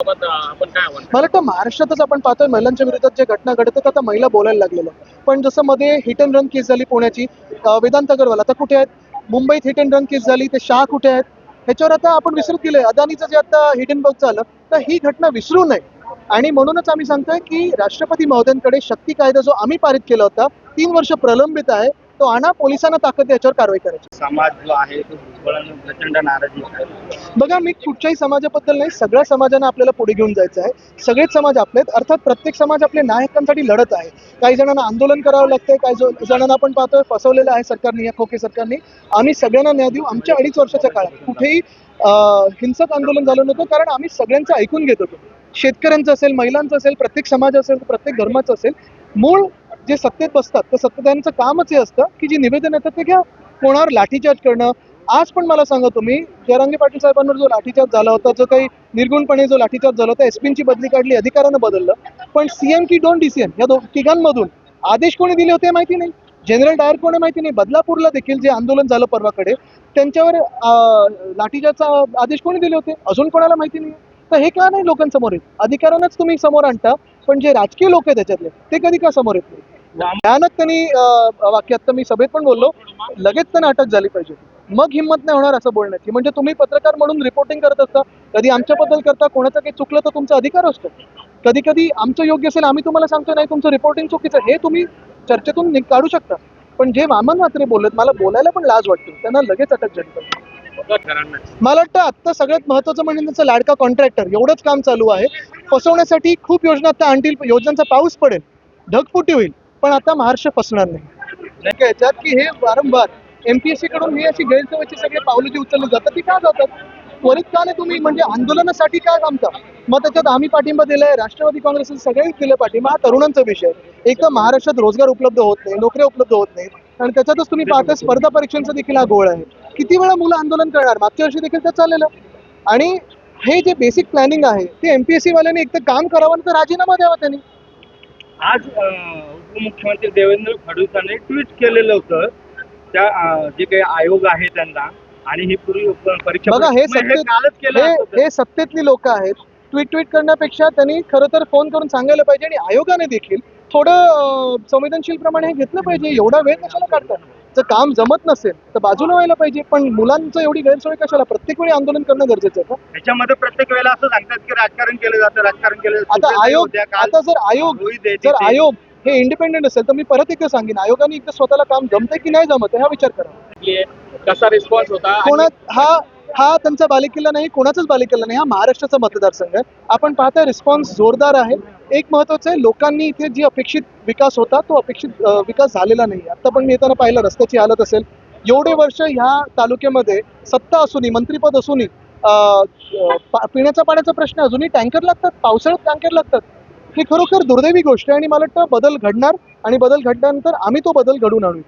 मला वाटतं महाराष्ट्रातच आपण पाहतोय महिलांच्या विरोधात जे घटना घडतात आता महिला बोलायला लागलेलं पण जसं मध्ये हिट अँड रन केस झाली पुण्याची वेदांत अगरवाल आता कुठे आहेत? मुंबईत हिट अँड रन केस झाली ते शाह कुठे आहेत? ह्याच्यावर आता आपण विसरत गेलोय. अदानीचं जे आता हिडन बग झालं तर ही घटना विसरू नये. आणि म्हणूनच आम्ही सांगतोय की राष्ट्रपती महोदयांकडे शक्ती कायदा जो आम्ही पारित केला होता तीन वर्ष प्रलंबित आहे. तो आणा पोलिसांना ताकद याच्यावर कारवाई करायची. समाज जो आहे तो प्रचंड नाराजी बघा मी कुठच्याही समाजाबद्दल नाही सगळ्या समाजांना आपल्याला पुढे घेऊन जायचं आहे. सगळेच समाज आपले आहेत. अर्थात प्रत्येक समाज आपल्या न्याय हक्कांसाठी लढत आहे. काही जणांना आंदोलन करावं लागतंय काही जणांना आपण पाहतोय फसवलेलं आहे सरकारने या खोके सरकारने. आम्ही सगळ्यांना न्याय देऊ. आमच्या अडीच वर्षाच्या काळात कुठेही हिंसक आंदोलन झालं नव्हतं कारण आम्ही सगळ्यांचं ऐकून घेत होतो. शेतकऱ्यांचं असेल महिलांचं असेल प्रत्येक समाज असेल प्रत्येक धर्माचं असेल. मूळ जे सत्तेत बसतात तर सत्तेधाऱ्यांचं कामच हे असतं की जी निवेदन येतात ते घ्या. कोणावर लाठीचार्ज करणं. आज पण मला सांगा तुम्ही जयरंगे पाटील साहेबांवर जो लाठीचार्ज झाला होता जो काही निर्गुणपणे जो लाठीचार्ज झाला होता एसपींची बदली काढली अधिकाऱ्यानं बदललं. पण सीएम की दोन डीसीएम या दोन तिघांमधून आदेश कोणी दिले होते माहिती नाही. जनरल डायर कोणी माहिती नाही. बदलापूरला देखील जे आंदोलन झालं परवाकडे त्यांच्यावर अं, लाठीचार्जचा आदेश कोणी दिले होते? अजून कोणाला माहिती नाही. तर हे का नाही लोकांसमोर येत? अधिकाऱ्यांनाच तुम्ही समोर आणता पण जे राजकीय लोक आहेत त्याच्यातले ते कधी का समोर येत नाही? भयानक त्यांनी वाक्यात तर मी सभेत पण बोललो. लगेच त्यांना अटक झाली पाहिजे. मग हिंमत नाही होणार असं बोलण्याची. म्हणजे तुम्ही पत्रकार म्हणून रिपोर्टिंग करत असता कधी आमच्याबद्दल करता कोणाचं काही चुकलं तर तुमचा अधिकार असतो. कधी कधी आमचं योग्य असेल आम्ही तुम्हाला सांगतो नाही तुमचं रिपोर्टिंग चुकीचं हे तुम्ही चर्चेतून काढू शकता. पण जे वामन मात्रे बोलत मला बोलायला पण लाज वाटते. त्यांना लगेच अटक झाली पाहिजे. मला वाटतं आत्ता सगळ्यात महत्त्वाचं म्हणजे त्यांचं लाडका कॉन्ट्रॅक्टर एवढंच काम चालू आहे. फसवण्यासाठी खूप योजना आता आणतील योजनांचा पाऊस पडेल. ढगफुटी होईल. पण आता महाराष्ट्र फसणार नाही. याच्यात की हे वारंवार एमपीएससी कडून ही अशी गैरसोयीची सगळे पावलं जी उचलली जातात ती का जातात? त्वरित का नाही तुम्ही? म्हणजे आंदोलनासाठी का थांबता? मग त्याच्यात आम्ही पाठिंबा दिलाय राष्ट्रवादी काँग्रेसने सगळेच दिले पाठिंबा हा तरुणांचा विषय. एक तर महाराष्ट्रात रोजगार उपलब्ध होत नाही नोकऱ्या उपलब्ध होत नाहीत. आणि त्याच्यातच तुम्ही पाहता स्पर्धा परीक्षांचा देखील हा गोळ आहे. किती वेळा मुलं आंदोलन करणार? मागच्या वर्षी देखील ते चाललेलं आणि हे जे बेसिक प्लॅनिंग आहे ते एमपीएससी वाल्यांनी एक तर काम करावं तर राजीनामा द्यावा त्यांनी. आज उपमुख्यमंत्री देवेंद्र फडणवीसांनी ट्विट केलेलं होतं. त्या अं, जे काही आयोग आहे त्यांना आणि ही पूर्वी प- परीक्षा बघा हे सत्तेत कालच केलं हे. हे सत्तेतली लोक आहेत. ट्विट ट्विट करण्यापेक्षा त्यांनी खरं तर फोन करून सांगायला पाहिजे आणि आयोगाने देखील थोडं अं, संवेदनशील प्रमाणे हे घेतलं पाहिजे. एवढा वेळ कशाला काढतात? जर काम जमत नसेल तर बाजूला व्हायला पाहिजे. पण मुलांचं एवढी गैरसोय कशाला? प्रत्येक वेळी आंदोलन करणं गरजेचं आहे का? त्याच्यामध्ये प्रत्येक वेळेला असं सांगतात की राजकारण केलं जातं राजकारण केलं जातं. आता आयोग आता जर आयोग जर. आयोग हे इंडिपेंडेंट असेल तर मी परत एकदा सांगेन आयोगाने एकदा स्वतःला काम जमतंय की नाही जमत हा विचार करा. कसा रिस्पॉन्स होता? कोणा हा हा त्यांचा बालेकिल्ला नाही कोणाचाच बालेकिल्ला नाही हा महाराष्ट्राचा मतदारसंघ आहे. आपण पाहता रिस्पॉन्स जोरदार आहे. एक महत्वाचं आहे लोकांनी इथे जी अपेक्षित विकास होता तो अपेक्षित विकास झालेला नाही. आता पण मी येताना पाहिलं रस्त्याची हालत असेल. एवढे वर्ष ह्या तालुक्यामध्ये सत्ता असूनही मंत्रीपद असूनही पिण्याचा पिण्याच्या पाण्याचा प्रश्न अजूनही टँकर लागतात पावसाळ्यात टँकर लागतात. ही खरोखर दुर्दैवी गोष्ट आहे आणि मला वाटतं बदल घडणार आणि बदल घडल्यानंतर आम्ही तो बदल घडून आणू